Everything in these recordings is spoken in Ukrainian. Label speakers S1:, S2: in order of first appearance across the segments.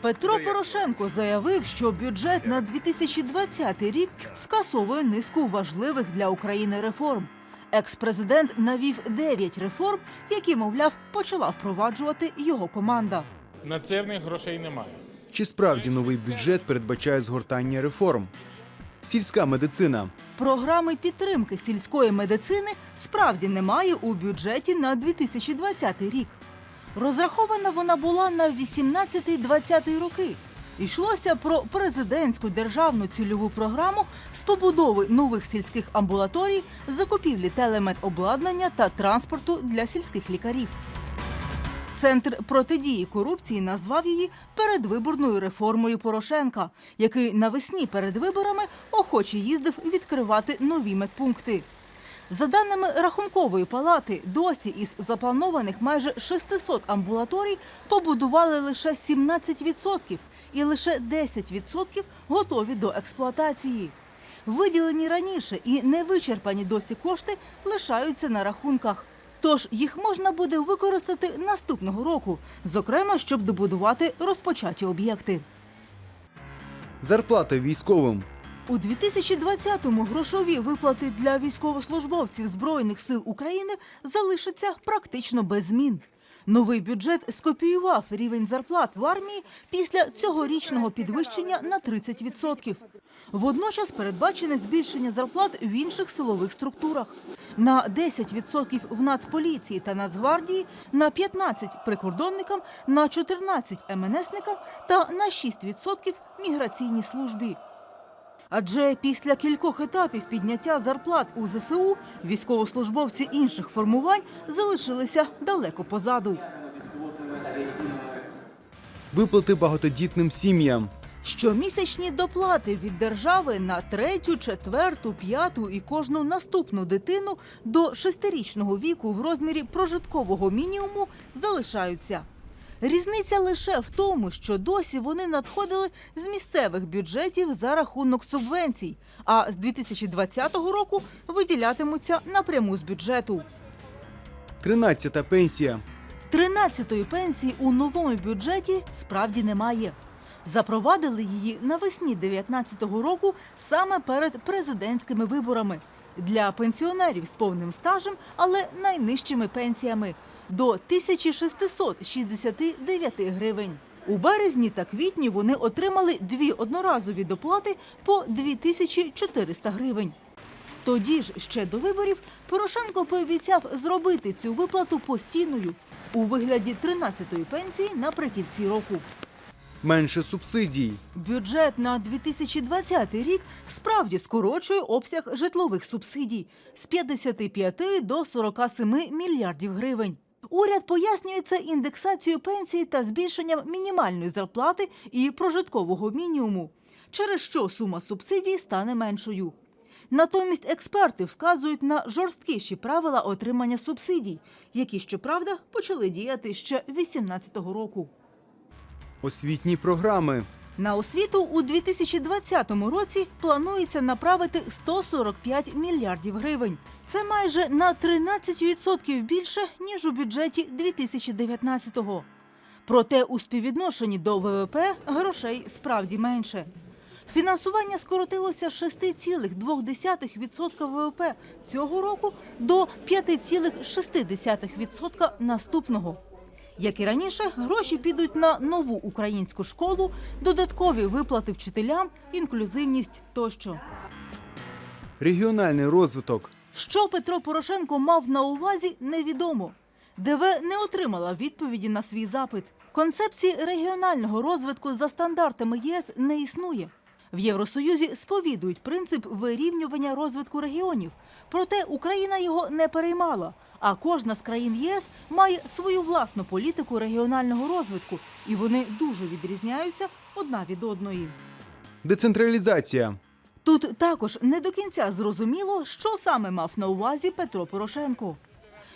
S1: Петро Порошенко заявив, що бюджет на 2020 рік скасовує низку важливих для України реформ. Екс-президент навів 9 реформ, які, мовляв, почала впроваджувати його команда.
S2: На це в них грошей немає.
S3: Чи справді новий бюджет передбачає згортання реформ? Сільська медицина.
S1: Програми підтримки сільської медицини справді немає у бюджеті на 2020 рік. Розрахована вона була на 18-20 роки. Йшлося про президентську державну цільову програму з побудови нових сільських амбулаторій, закупівлі телемедобладнання та транспорту для сільських лікарів. Центр протидії корупції назвав її передвиборною реформою Порошенка, який навесні перед виборами охоче їздив відкривати нові медпункти. За даними рахункової палати, досі із запланованих майже 600 амбулаторій побудували лише 17% і лише 10% готові до експлуатації. Виділені раніше і не вичерпані досі кошти лишаються на рахунках. Тож їх можна буде використати наступного року, зокрема, щоб добудувати розпочаті об'єкти.
S3: Зарплата військовим.
S1: У 2020-му грошові виплати для військовослужбовців Збройних сил України залишаться практично без змін. Новий бюджет скопіював рівень зарплат в армії після цьогорічного підвищення на 30%. Водночас передбачене збільшення зарплат в інших силових структурах. На 10% в Нацполіції та Нацгвардії, на 15% прикордонникам, на 14% МНСникам та на 6% міграційній службі. Адже після кількох етапів підняття зарплат у ЗСУ військовослужбовці інших формувань залишилися далеко позаду.
S3: Виплати багатодітним сім'ям.
S1: Щомісячні доплати від держави на третю, четверту, п'яту і кожну наступну дитину до шестирічного віку в розмірі прожиткового мінімуму залишаються. Різниця лише в тому, що досі вони надходили з місцевих бюджетів за рахунок субвенцій, а з 2020 року виділятимуться напряму з бюджету.
S3: 13-та пенсія.
S1: Тринадцятої пенсії у новому бюджеті справді немає. Запровадили її навесні 19-го року саме перед президентськими виборами для пенсіонерів з повним стажем, але найнижчими пенсіями до 1669 гривень. У березні та квітні вони отримали дві одноразові доплати по 2400 гривень. Тоді ж ще до виборів Порошенко пообіцяв зробити цю виплату постійною у вигляді 13-ї пенсії наприкінці року.
S3: Менше субсидій.
S1: Бюджет на 2020 рік справді скорочує обсяг житлових субсидій з 55 до 47 мільярдів гривень. Уряд пояснює це індексацією пенсії та збільшенням мінімальної зарплати і прожиткового мінімуму, через що сума субсидій стане меншою. Натомість експерти вказують на жорсткіші правила отримання субсидій, які, щоправда, почали діяти ще 2018 року.
S3: Освітні програми.
S1: На освіту у 2020 році планується направити 145 мільярдів гривень. Це майже на 13% більше ніж у бюджеті 2019-го. Проте у співвідношенні до ВВП грошей справді менше. Фінансування скоротилося з 6,2% ВВП цього року до 5,6% наступного. Як і раніше, гроші підуть на нову українську школу, додаткові виплати вчителям, інклюзивність тощо.
S3: Регіональний розвиток.
S1: Що Петро Порошенко мав на увазі, невідомо. ДВ не отримала відповіді на свій запит. Концепції регіонального розвитку за стандартами ЄС не існує. В Євросоюзі сповідують принцип вирівнювання розвитку регіонів. Проте Україна його не переймала. А кожна з країн ЄС має свою власну політику регіонального розвитку, і вони дуже відрізняються одна від одної.
S3: Децентралізація.
S1: Тут також не до кінця зрозуміло, що саме мав на увазі Петро Порошенко.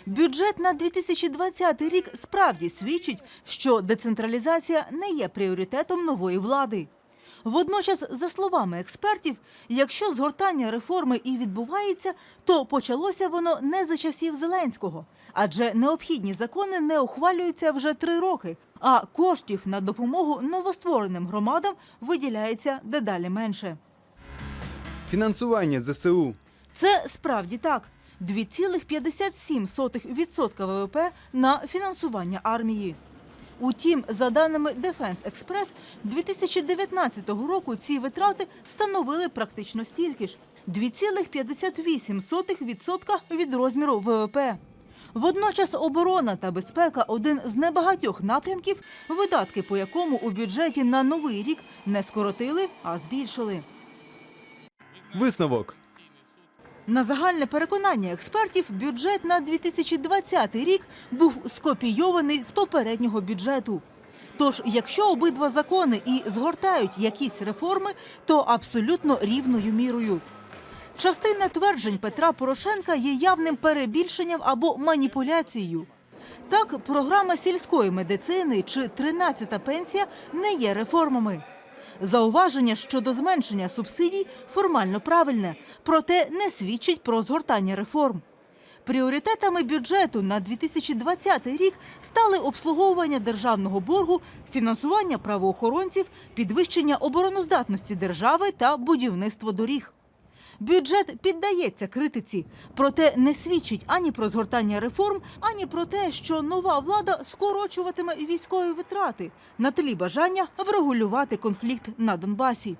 S1: Бюджет на 2020 рік справді свідчить, що децентралізація не є пріоритетом нової влади. Водночас, за словами експертів, якщо згортання реформи і відбувається, то почалося воно не за часів Зеленського, адже необхідні закони не ухвалюються вже три роки, а коштів на допомогу новоствореним громадам виділяється дедалі менше.
S3: Фінансування ЗСУ.
S1: Це справді так. 2,57% ВВП на фінансування армії. Утім, за даними Defense Express, 2019 року ці витрати становили практично стільки ж 2,58% від розміру ВВП. Водночас оборона та безпека один з небагатьох напрямків, видатки по якому у бюджеті на новий рік не скоротили, а збільшили.
S3: Висновок.
S1: На загальне переконання експертів, бюджет на 2020 рік був скопійований з попереднього бюджету. Тож, якщо обидва закони і згортають якісь реформи, то абсолютно рівною мірою. Частина тверджень Петра Порошенка є явним перебільшенням або маніпуляцією. Так, програма сільської медицини чи 13-та пенсія не є реформами. Зауваження щодо зменшення субсидій формально правильне, проте не свідчить про згортання реформ. Пріоритетами бюджету на 2020 рік стали обслуговування державного боргу, фінансування правоохоронців, підвищення обороноздатності держави та будівництво доріг. Бюджет піддається критиці, проте не свідчить ані про згортання реформ, ані про те, що нова влада скорочуватиме військові витрати на тлі бажання врегулювати конфлікт на Донбасі.